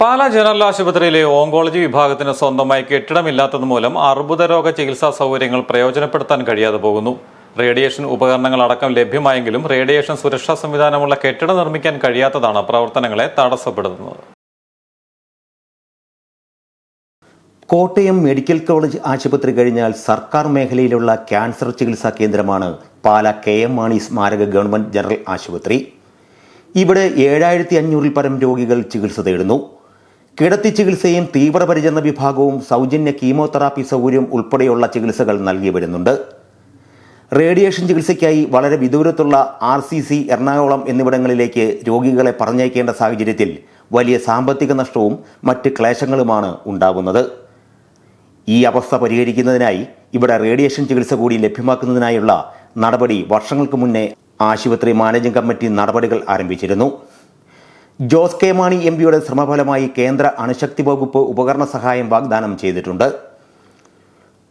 Pala general ആശുപത്രിയിലെ oncology വിഭാഗത്തിന് സ്വന്തമായി കെട്ടിടമില്ലാത്തത് മൂലം അർബുദ രോഗ ചികിത്സാ സൗകര്യങ്ങൾ പ്രയോജനപ്പെടുത്താൻ കഴിയാതെ പോകുന്നു. റേഡിയേഷൻ ഉപകരണങ്ങൾ അടക്കം ലഭ്യമായെങ്കിലും റേഡിയേഷൻ സുരക്ഷാ സംവിധാനമുള്ള കെട്ടിടം നിർമ്മിക്കാൻ കഴിയാത്തതാണ് പ്രവർത്തനങ്ങളെ തടസ്സപ്പെടുത്തുന്നത്. കോട്ടയം മെഡിക്കൽ കോളേജ് ആശുപത്രി കഴിഞ്ഞാൽ സർക്കാർ മേഖലയിലുള്ള ക്യാൻസർ ചികിത്സാ കേന്ദ്രമാണ് പാല കെ എം മാണി സ്മാരക ഗവൺമെന്റ് ജനറൽ ആശുപത്രി. ഇവിടെ ഏഴായിരത്തി അഞ്ഞൂറിൽ പരം രോഗികൾ ചികിത്സ തേടുന്നു. കിടത്തി ചികിത്സയും തീവ്രപരിചരണ വിഭാഗവും സൗജന്യ കീമോതെറാപ്പി സൗകര്യം ഉൾപ്പെടെയുള്ള ചികിത്സകൾ നൽകി വരുന്നുണ്ട്. റേഡിയേഷൻ ചികിത്സയ്ക്കായി വളരെ വിദൂരത്തുള്ള ആർ സി സി എറണാകുളം എന്നിവിടങ്ങളിലേക്ക് രോഗികളെ പറഞ്ഞയക്കേണ്ട സാഹചര്യത്തിൽ വലിയ സാമ്പത്തിക നഷ്ടവും മറ്റ് ക്ലേശങ്ങളുമാണ് ഉണ്ടാകുന്നത് ഈ അവസ്ഥ പരിഹരിക്കുന്നതിനായി ഇവിടെ റേഡിയേഷൻ ചികിത്സ കൂടി ലഭ്യമാക്കുന്നതിനായുള്ള നടപടി വർഷങ്ങൾക്ക് മുന്നേ ആശുപത്രി മാനേജിംഗ് കമ്മിറ്റി നടപടികൾ ആരംഭിച്ചിരുന്നു. ജോസ് കെ മാണി എം പിയുടെ ശ്രമഫലമായി കേന്ദ്ര അണുശക്തി വകുപ്പ് ഉപകരണ സഹായം വാഗ്ദാനം ചെയ്തിട്ടുണ്ട്.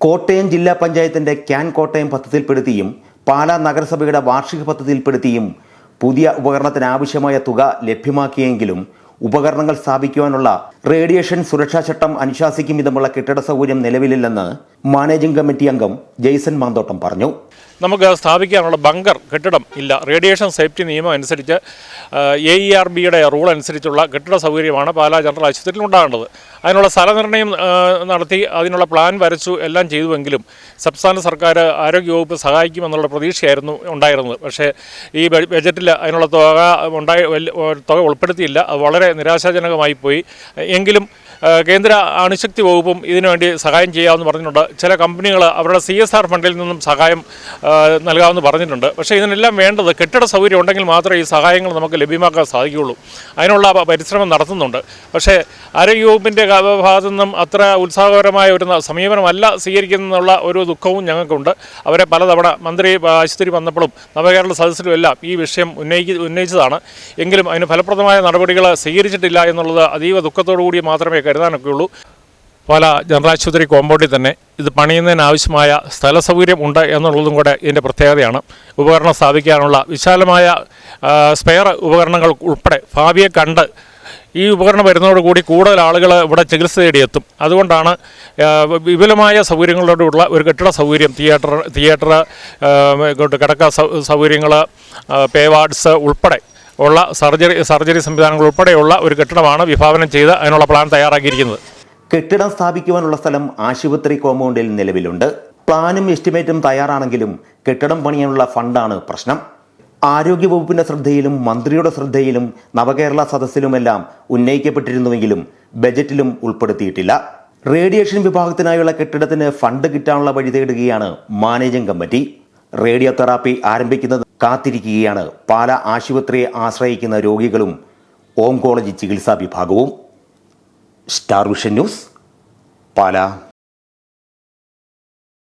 കോട്ടയം ജില്ലാ പഞ്ചായത്തിന്റെ ക്യാൻ കോട്ടയം പദ്ധതിയിൽപ്പെടുത്തിയും പാലാ നഗരസഭയുടെ വാർഷിക പദ്ധതിയിൽപ്പെടുത്തിയും പുതിയ ഉപകരണത്തിന് ആവശ്യമായ തുക ലഭ്യമാക്കിയെങ്കിലും ഉപകരണങ്ങൾ സ്ഥാപിക്കുവാനുള്ള റേഡിയേഷൻ സുരക്ഷാ ചട്ടം അനുശാസിക്കും വിധമുള്ള കെട്ടിട സൗകര്യം നിലവിലില്ലെന്ന് മാനേജിംഗ് കമ്മിറ്റി അംഗം ജെയ്സൺ മാന്തോട്ടം പറഞ്ഞു. നമുക്ക് സ്ഥാപിക്കാനുള്ള ബങ്കർ കെട്ടിടം ഇല്ല. റേഡിയേഷൻ സേഫ്റ്റി നിയമം അനുസരിച്ച് എ ഇ ആർ ബിയുടെ റൂൾ അനുസരിച്ചുള്ള കെട്ടിട സൗകര്യമാണ് പാലാ ജനറൽ ആശുപത്രിയിൽ ഉണ്ടാകേണ്ടത്. അതിനുള്ള സ്ഥലനിർണയം നടത്തി അതിനുള്ള പ്ലാൻ വരച്ചു എല്ലാം ചെയ്തുവെങ്കിലും സംസ്ഥാന സർക്കാർ ആരോഗ്യവകുപ്പ് സഹായിക്കുമെന്നുള്ള പ്രതീക്ഷയായിരുന്നു ഉണ്ടായിരുന്നത്. പക്ഷേ ഈ ബജറ്റിൽ അതിനുള്ള തുക ഉണ്ടായി തുക ഉൾപ്പെടുത്തിയില്ല. അത് വളരെ നിരാശാജനകമായി പോയി. എങ്കിലും കേന്ദ്ര അണുശക്തി വകുപ്പും ഇതിനുവേണ്ടി സഹായം ചെയ്യാമെന്ന് പറഞ്ഞിട്ടുണ്ട്. ചില കമ്പനികൾ അവരുടെ സി എസ് ആർ ഫണ്ടിൽ നിന്നും സഹായം നൽകാമെന്ന് പറഞ്ഞിട്ടുണ്ട്. പക്ഷേ ഇതിനെല്ലാം വേണ്ടത് കെട്ടിട സൗകര്യം ഉണ്ടെങ്കിൽ മാത്രമേ ഈ സഹായങ്ങൾ നമുക്ക് ലഭ്യമാക്കാൻ സാധിക്കുകയുള്ളൂ. അതിനുള്ള പരിശ്രമം നടത്തുന്നുണ്ട്. പക്ഷേ ആരോഗ്യവകുപ്പിന്റെ ഭാഗത്തു നിന്നും അത്ര ഉത്സാഹകരമായ ഒരു സമീപനമല്ല സ്വീകരിക്കുന്നതെന്നുള്ള ഒരു ദുഃഖവും ഞങ്ങൾക്കുണ്ട്. അവരെ പലതവണ മന്ത്രി ആശുപത്രി വന്നപ്പോഴും നവകേരള സദസ്സിലും എല്ലാം ഈ വിഷയം ഉന്നയിക്ക ഉന്നയിച്ചതാണ്. എങ്കിലും അതിന് ഫലപ്രദമായ നടപടികൾ സ്വീകരിച്ചിട്ടില്ല എന്നുള്ളത് അതീവ ദുഃഖത്തോടു കൂടി മാത്രമേ കരുതാനൊക്കെ ഉള്ളൂ പല ജനറൽ ആശുപത്രി കോമ്പൗണ്ടിൽ തന്നെ ഇത് പണിയുന്നതിനാവശ്യമായ സ്ഥല സൗകര്യം ഉണ്ട് എന്നുള്ളതും കൂടെ ഇതിന്റെ പ്രത്യേകതയാണ്. ഉപകരണം സ്ഥാപിക്കാനുള്ള വിശാലമായ സ്പെയർ ഉപകരണങ്ങൾ ഉൾപ്പെടെ ഭാവിയെ കണ്ട് ഈ ഉപകരണം വരുന്നതോടുകൂടി കൂടുതൽ ആളുകൾ ഇവിടെ ചികിത്സ തേടിയെത്തും. അതുകൊണ്ടാണ് വിപുലമായ സൗകര്യങ്ങളോടുള്ള ഒരു കെട്ടിട സൗകര്യം തിയേറ്റർ തിയേറ്റർ കിടക്ക സൗകര്യങ്ങൾ പേ വാർഡ്സ് ഉൾപ്പെടെ ഉള്ള സർജറി സർജറി സംവിധാനങ്ങൾ ഉൾപ്പെടെയുള്ള ഒരു കെട്ടിടമാണ് വിഭാവനം ചെയ്ത് അതിനുള്ള പ്ലാൻ തയ്യാറാക്കിയിരിക്കുന്നത്. കെട്ടിടം സ്ഥാപിക്കുവാനുള്ള സ്ഥലം ആശുപത്രി കോമ്പൗണ്ടിൽ നിലവിലുണ്ട്. പ്ലാനും എസ്റ്റിമേറ്റും തയ്യാറാണെങ്കിലും കെട്ടിടം പണിയാനുള്ള ഫണ്ടാണ് പ്രശ്നം. ആരോഗ്യവകുപ്പിന്റെ ശ്രദ്ധയിലും മന്ത്രിയുടെ ശ്രദ്ധയിലും നവകേരള സദസ്സിലുമെല്ലാം ഉന്നയിക്കപ്പെട്ടിരുന്നുവെങ്കിലും ബജറ്റിലും ഉൾപ്പെടുത്തിയിട്ടില്ല. റേഡിയേഷൻ വിഭാഗത്തിനായുള്ള കെട്ടിടത്തിന് ഫണ്ട് കിട്ടാനുള്ള വഴി തേടുകയാണ് മാനേജിംഗ് കമ്മിറ്റി. റേഡിയോ തെറാപ്പി ആരംഭിക്കുന്നത് കാത്തിരിക്കുകയാണ്. പാല ആശുപത്രിയെ ആശ്രയിക്കുന്ന രോഗികളും ഓങ്കോളജി ചികിത്സാ വിഭാഗവും. Star vision news Pala.